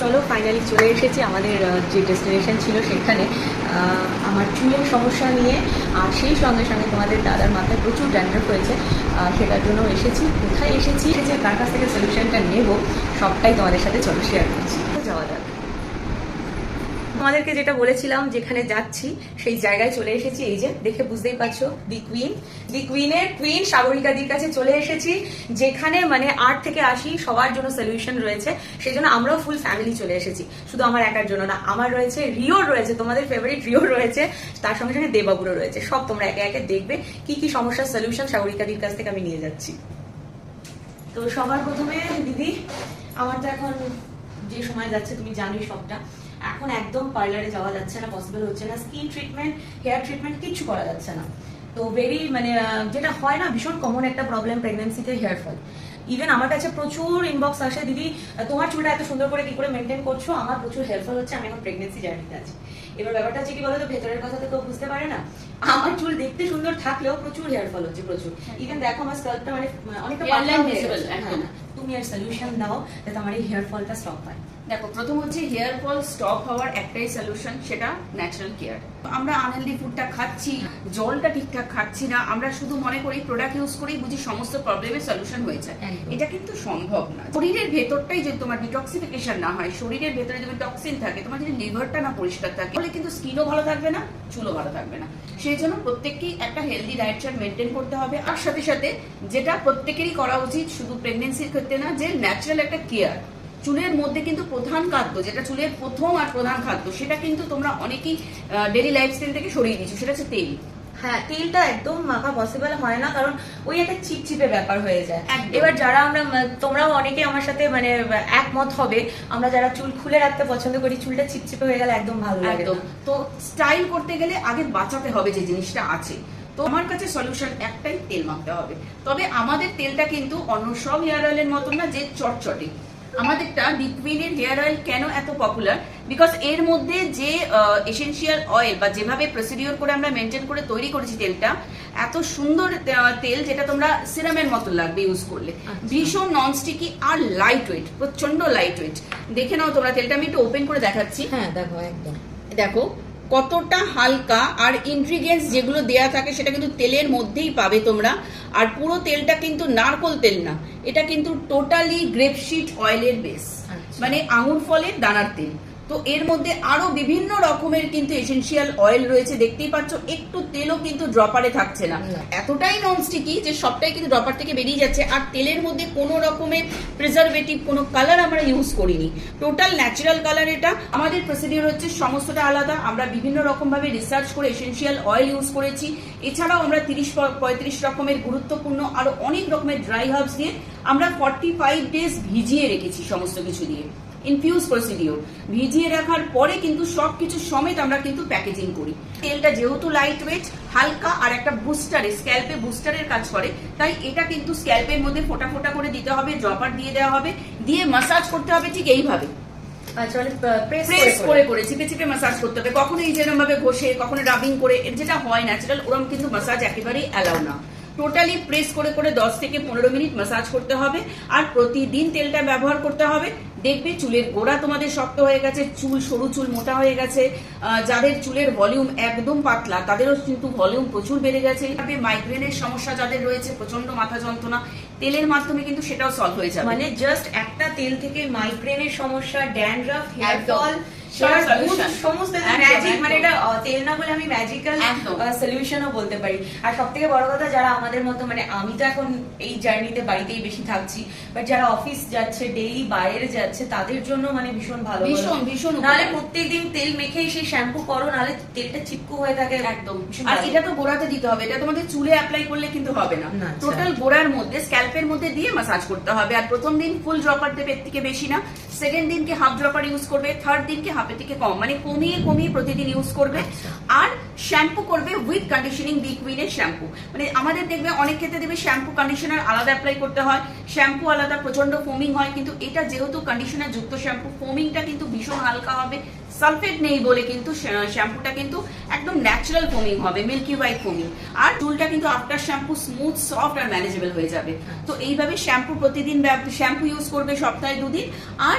চলো ফাইনালি চলে এসেছি আমাদের যে ডেস্টিনেশন ছিল সেখানে। আমার চুলের সমস্যা নিয়ে, আর সেই সঙ্গে সঙ্গে তোমাদের দাদার মাথায় প্রচুর ড্যান্ড্রফ হয়েছে। সেটার জন্য এসেছি। কোথায় এসেছি? যে কার কাছ থেকে সলিউশনটা নেব, সবটাই তোমাদের সাথে চলো শেয়ার করছি। যাওয়া যাক। তোমাদেরকে যেটা বলেছিলাম, যেখানে যাচ্ছি, সেই জায়গায় চলে এসেছি। এই যে, দেখে বুঝতেই পারছ, দি কুইন। দি কুইনের কুইন সাগরিকাদির কাছে চলে এসেছি, যেখানে মানে আট থেকে আশি সবার জন্য সলিউশন রয়েছে। সেই জন্য আমরাও ফুল ফ্যামিলি চলে এসেছি। শুধু আমার একার জন্য না, আমার রয়েছে রিও রয়েছে, তোমাদের ফেভারিট রিও রয়েছে, তার সঙ্গে সঙ্গে দেবাবুরও রয়েছে। সব তোমরা একে একে দেখবে, কি কি সমস্যার সলিউশন সাগরিকাদির কাছ থেকে আমি নিয়ে যাচ্ছি। তো সবার প্রথমে, দিদি, আমার তো এখন যে সময় যাচ্ছে, তুমি জানোই সবটা। এখন একদম পার্লারে যাওয়া যাচ্ছে না পসিবল হচ্ছে না। স্কিন ট্রিটমেন্ট হেয়ার ট্রিটমেন্ট কিছু করা যাচ্ছে না। তো ভেরি মানে যেটা হয় না ভীষণ কমন একটা প্রবলেম প্রেগনেন্সিতে হেয়ার ফল ইভেন আমার কাছে প্রচুর ইনবক্স আসে দিদি তোমার চুলটা এত সুন্দর করে কি করে মেনটেন করছ? আমার প্রচুর হেয়ার ফল হচ্ছে আমি এখন প্রেগনেন্সি জার্নিতে আছি। এবার ব্যাপারটা হচ্ছে কি বলতো ভেতরের কথা তো কেউ বুঝতে পারে না। আমার চুল দেখতে সুন্দর থাকলেও প্রচুর হেয়ার ফল হচ্ছে প্রচুর। ইভেন দেখো আমার স্কাল্পটা মানে অনেকটা হয়ে। হ্যাঁ, তুমি আর সলিউশন দাও যাতে আমার এই হেয়ার ফলটা স্টপ হয়। দেখো প্রথম হচ্ছে হেয়ার ফল স্টপ হওয়ার একটাই সলিউশন সেটা ন্যাচারাল কেয়ার আমরা আনহেলদি ফুডটা খাচ্ছি জলটা ঠিকঠাক খাচ্ছি না আমরা শুধু মনে করি প্রোডাক্ট ইউজ করেই বুঝি সমস্ত প্রবলেমের সলিউশন হয়ে যায়। এটা কিন্তু সম্ভব না। শরীরের ভেতরটাই যদি তোমার ডিটক্সিফিকেশন না হয় শরীরের ভেতরে যদি টক্সিন থাকে তোমার যদি লিভারটা না পরিষ্কার থাকে তাহলে কিন্তু স্কিনও ভালো থাকবে না চুলও ভালো থাকবে না। সেই জন্য প্রত্যেককেই একটা হেলদি ডায়েট চার্ট মেনটেন করতে হবে। আর সাথে সাথে যেটা প্রত্যেকেরই করা উচিত শুধু প্রেগনেন্সির ক্ষেত্রে না যে ন্যাচারাল একটা কেয়ার চুলের মধ্যে কিন্তু প্রধান খাদ্য যেটা চুলের প্রথম আর প্রধান খাদ্য সেটা কিন্তু তোমরা অনেকেই ডেলি লাইফস্টাইল থেকে সরিয়ে দিচ্ছ সেটা হচ্ছে তেল। হ্যাঁ তেলটা একদম মাখা পসিবল হয় না কারণ ওই একটা চিপচিপে ব্যাপার হয়ে যায়। এবার যারা আমরা তোমরাও অনেকে আমার সাথে মানে একমত হবে আমরা যারা চুল খুলে রাখতে পছন্দ করি চুলটা চিপচিপে হয়ে গেলে একদম ভালো লাগে তো স্টাইল করতে গেলে আগে বাঁচাতে হবে যে জিনিসটা আছে। তো আমার কাছে সলিউশন একটাই তেল মাখতে হবে। তবে আমাদের তেলটা কিন্তু অন্য সব হেয়ার অয়েলের মতন না যে চটচটে। আমাদেরটা লিকুইনের হেয়ার অয়েল কেন এত পপুলার বিকজ এর মধ্যে যে এসেনশিয়াল অয়েল বা যেভাবে প্রসিডিওর করে আমরা মেনটেন করে তৈরি করেছি তেলটা এত সুন্দর তেল যেটা তোমরা সিরামের মতো লাগবে ইউজ করলে। আচ্ছা। ভীষণ নন স্টিকি আর লাইট ওয়েট প্রচণ্ড লাইট ওয়েট দেখে নাও তোমরা তেলটা আমি একটু ওপেন করে দেখাচ্ছি। হ্যাঁ দেখো একদম। দেখো কতটা হালকা আর ইনগ্রিডিয়েন্টস যেগুলো দেয়া থাকে সেটা কিন্তু তেলের মধ্যেই পাবে তোমরা। আর পুরো তেলটা কিন্তু নারকোল তেল না এটা কিন্তু টোটালি গ্রেপশিট অয়েলের বেস। মানে আঙুর ফলের দানার তেল। তো এর মধ্যে আরও বিভিন্ন রকমের কিন্তু এসেনশিয়াল অয়েল রয়েছে। দেখতেই পাচ্ছ একটু তেলও কিন্তু ড্রপারে থাকছে না। এতটাই নন স্টিকি যে সবটাই কিন্তু ড্রপার থেকে বেরিয়ে যাচ্ছে। আর তেলের মধ্যে কোনো রকমের প্রিজারভেটিভ কোনো কালার আমরা ইউজ করিনি। টোটাল ন্যাচারাল কালার এটা। আমাদের প্রসিডিওর হচ্ছে সমস্তটা আলাদা। আমরা বিভিন্ন রকম ভাবে রিসার্চ করে এসেনশিয়াল অয়েল ইউজ করেছি। এছাড়াও আমরা তিরিশ পঁয়ত্রিশ রকমের গুরুত্বপূর্ণ আরও অনেক রকমের ড্রাই হার্বস দিয়ে আমরা ফর্টি ফাইভ ডেজ ভিজিয়ে রেখেছি সমস্ত কিছু দিয়ে। ইনফিউজ প্রসিডিওর ভিজিয়ে রাখার পরে কিন্তু সবকিছু সমেত আমরা কিন্তু প্যাকেজিং করি। তেলটা যেহেতু লাইট ওয়েট হালকা আর একটা বুস্টারে স্ক্যাল্পে বুস্টারের কাজ করে তাই এটা কিন্তু স্ক্যাল্পের মধ্যে ফোটা ফোটা করে দিতে হবে ড্রপার দিয়ে দেওয়া হবে দিয়ে মাসাজ করতে হবে ঠিক এইভাবে। আচ্ছা প্রেস প্রেস করে করে। চিপে চিপে মাসাজ করতে হবে। কখনো এই যেরকম ভাবে ঘষে কখনো রাবিং করে যেটা হয় ন্যাচারাল ওরকম কিন্তু মাসাজ একেবারেই অ্যালাউ না। টোটালি প্রেস করে করে দশ থেকে পনেরো মিনিট মাসাজ করতে হবে আর প্রতিদিন তেলটা ব্যবহার করতে হবে। দেখবে চুলের গোড়া তোমাদের শক্ত হয়ে গেছে চুল সরু চুল মোটা হয়ে গেছে। যাদের চুলের ভলিউম একদম পাতলা তাদেরও কিন্তু ভলিউম প্রচুর বেড়ে গেছে। মাইগ্রেনের সমস্যা যাদের রয়েছে প্রচণ্ড মাথা যন্ত্রণা তেলের মাধ্যমে কিন্তু সেটাও সলভ হয়ে যাবে। মানে জাস্ট একটা তেল থেকে মাইগ্রেনের সমস্যা ড্যান্ড্রাফ হেয়ার ফল। সমস্ত একদম, ম্যাজিক মানে। এটা তেল না বলে আমি ম্যাজিক্যাল সলিউশনও বলতে পারি। আর সব থেকে বড় কথা যারা আমাদের মতো মানে আমি তো এখন এই জার্নিতে বাড়িতেই বেশি থাকছি বাট যারা অফিস যাচ্ছে ডেইলি বাইরে যাচ্ছে তাদের জন্য মানে ভীষণ ভালো ভীষণ, ভীষণ নাহলে প্রত্যেকদিন তেল মেখেই সেই শ্যাম্পু করো নাহলে তেলটা চিপকু হয়ে থাকে। একদম। আর এটা তো গোড়াতে দিতে হবে এটা তোমাদের চুলে অ্যাপ্লাই করলে কিন্তু হবে না। না, আচ্ছা। টোটাল গোড়ার মধ্যে স্ক্যাল্পের মধ্যে দিয়ে মাসাজ করতে হবে। আর প্রথম দিন ফুল ড্রপার দেবে এর থেকে বেশি না। সেকেন্ড দিনকে হাফ ড্রপার ইউজ করবে থার্ড দিনকে হাফের থেকে কম মানে কমিয়ে কমিয়ে প্রতিদিন ইউজ করবে। আচ্ছা। আর শ্যাম্পু করবে উইথ কন্ডিশনিং লিকুইডের শ্যাম্পু মানে আমাদের দেখবে অনেক ক্ষেত্রে দেখবে শ্যাম্পু কন্ডিশনার আলাদা অ্যাপ্লাই করতে হয় শ্যাম্পু আলাদা প্রচণ্ড ফোমিং হয় কিন্তু এটা যেহেতু কন্ডিশনার যুক্ত শ্যাম্পু ফোমিংটা কিন্তু ভীষণ হালকা হবে। সালফেট নেই বলে কিন্তু শ্যাম্পুটা কিন্তু একদম ন্যাচারাল ফোমিং হবে মিল্কি হোয়াইট ফোমিং আর চুলটা কিন্তু আফটার শ্যাম্পু স্মুথ সফট আর ম্যানেজেবল হয়ে যাবে। তো এইভাবে শ্যাম্পু প্রতিদিন শ্যাম্পু ইউজ করবে সপ্তাহে দুদিন। আর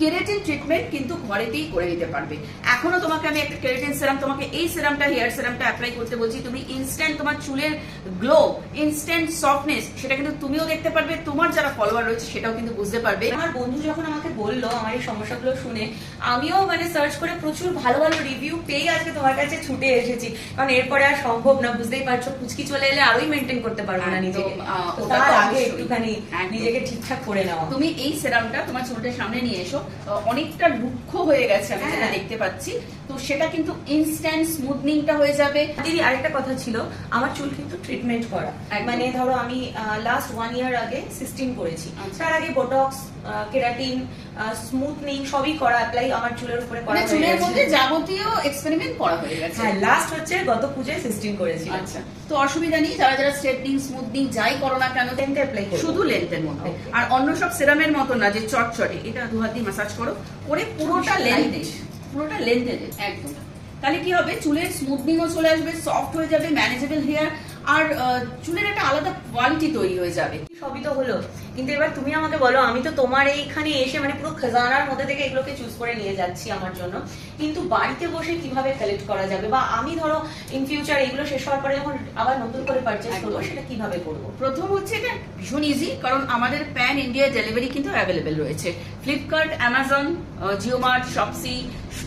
কেরাটিন ট্রিটমেন্ট কিন্তু ঘরেতেই করে নিতে পারবে। এখনও তোমাকে আমি একটা কেরাটিন সেরাম তোমাকে এই সেরামটা হেয়ার সেরামটা অ্যাপ্লাই করতে বলছি। তুমি ইনস্ট্যান্ট তোমার চুলের গ্লো ইনস্ট্যান্ট সফটনেস সেটা কিন্তু তুমিও দেখতে পারবে তোমার যারা ফলোয়ার রয়েছে সেটাও কিন্তু বুঝতে পারবে। আমার বন্ধু যখন আমাকে বলল আমার এই সমস্যাগুলো শুনে আমিও মানে সার্চ করে প্রচুর ভালো ভালো রিভিউ পেয়ে আজকে তোমার কাছে ছুটে এসেছি। কারণ এরপরে আর সম্ভব না বুঝতেই পারছ কুচকি চলে এলে আরোই মেনটেন করতে পারব না একদম, নিজেকে। তার আগে একটুখানি নিজেকে ঠিকঠাক করে নেওয়া। তুমি এই সেরামটা তোমার চুলটার সামনে নিয়ে এসো অনেকটা রুক্ষ হয়ে গেছে আমি যেটা হ্যাঁ। দেখতে পাচ্ছি। তো সেটা কিন্তু ইনস্ট্যান্ট স্মুথনিংটা হয়ে যাবে। দিদি আরেকটা কথা ছিল আমার চুল কিন্তু ট্রিটমেন্ট করা। মানে ধরো আমি লাস্ট ওয়ান ইয়ার আগে সিস্টিন করেছি। আচ্ছা। তার আগে বোটক্স কেরাটিন স্মুথনিং সবই করা অ্যাপ্লাই আমার চুলের উপরে করা মানে চুলের। মধ্যে যাবতীয় এক্সপেরিমেন্ট করা হয়ে গেছে। হ্যাঁ লাস্ট হচ্ছে গত পুজোয় সিস্টিন করেছি আচ্ছা। তো অসুবিধা নেই যারা যারা স্ট্রেটনিং স্মুথনিং যাই করো না কেন লেন্থ অ্যাপ্লাই করব। শুধু লেন্থের মধ্যে। আর অন্য সব সেরামের মতো না যে চটচটে এটা দু হাত দিয়ে মাসাজ করো করে পুরোটা লেন্থ। পুরোটা লেন্থে একদম। তাহলে কি হবে? চুলের স্মুথনিংও চলে আসবে সফট হয়ে যাবে ম্যানেজেবল হেয়ার আর চুলের একটা আলাদা কোয়ালিটি তৈরি হয়ে যাবে। সবই তো হলো। কিন্তু এবার তুমি আমাকে বলো আমি তো তোমার এইখানে এসে মানে পুরো খাজানার মধ্যে থেকে এগুলোকে চুজ করে নিয়ে যাচ্ছি আমার জন্য। কিন্তু বাড়িতে বসে কীভাবে কালেক্ট করা যাবে? বা আমি ধরো ইন ফিউচার এগুলো শেষ হওয়ার পরে যখন আবার নতুন করে পারচেস করব সেটা কীভাবে করব? প্রথম হচ্ছে এটা ভীষণ ইজি কারণ আমাদের প্যান ইন্ডিয়া ডেলিভারি কিন্তু অ্যাভেলেবেল রয়েছে। ফ্লিপকার্ট অ্যামাজন জিওমার্ট শপসি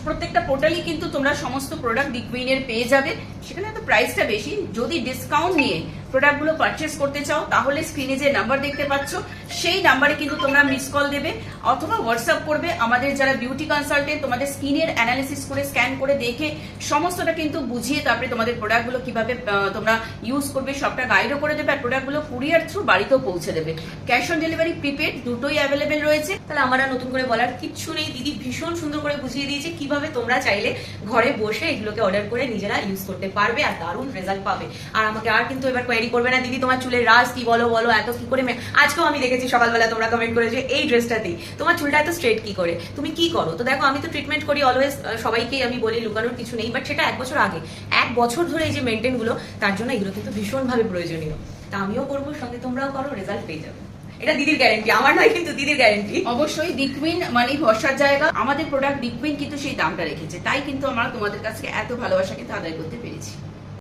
প্রত্যেকটা পোর্টালই কিন্তু তোমরা সমস্ত প্রোডাক্ট ডিকুইনের পেয়ে যাবে। সেখানে তো প্রাইসটা বেশি। যদি ডিসকাউন্ট নিয়ে প্রোডাক্টগুলো পারচেস করতে চাও, তাহলে স্ক্রিনে যে নাম্বার দেখতে পাচ্ছ, সেই নাম্বারে কিন্তু তোমরা মিস কল দেবে অথবা হোয়াটসঅ্যাপ করবে। আমাদের যারা বিউটি কনসালটেন্ট তোমাদের স্কিনের অ্যানালিসিস করে স্ক্যান করে দেখে, সমস্তটা কিন্তু বুঝিয়ে তারপরে তোমাদের প্রোডাক্টগুলো কীভাবে তোমরা ইউজ করবে, সবটা গাইডও করে দেবে আর প্রোডাক্টগুলো কুরিয়ার থ্রু বাড়িতেও পৌঁছে দেবে। ক্যাশ অন ডেলিভারি প্রিপেড দুটোই অ্যাভেলেবেল রয়েছে। তাহলে আমার নতুন করে বলার কিচ্ছু নেই। দিদি ভীষণ সুন্দর করে বুঝিয়ে দিয়েছে কীভাবে তোমরা চাইলে ঘরে বসে এগুলোকে অর্ডার করে নিজেরা ইউজ করতে পারবে আর দারুণ রেজাল্ট পাবে। আর আমাকে আর কিন্তু এবার কোয়েরি করবে না। দিদি, তোমার চুলের রাজ কি বলো বলো, এত কি করে আজকেও আমি দেখেছি সকালবেলা তোমরা কমেন্ট করেছ এই ড্রেসটাতেই তোমার চুলটা এত স্ট্রেট কি করে? তুমি কি করো? তো দেখো, আমি তো ট্রিটমেন্ট করি অলওয়েজ সবাইকেই আমি বলি, লুকানোর কিছু নেই বাট সেটা এক বছর আগে। এক বছর ধরে এই যে মেনটেনগুলো, তার জন্য এগুলো কিন্তু ভীষণভাবে প্রয়োজনীয়। তা আমিও করব, সঙ্গে তোমরাও করো রেজাল্ট পেয়ে যাবে। এটা দিদির গ্যারেন্টি আমার নয় কিন্তু দিদির গ্যারেন্টি অবশ্যই বিকুইন মানে ভরসার জায়গা। আমাদের প্রোডাক্ট বিকুইন কিন্তু সেই দামটা রেখেছে। তাই কিন্তু আমরা তোমাদের কাছে এত ভালোবাসা কিন্তু আদায় করতে পেরেছি।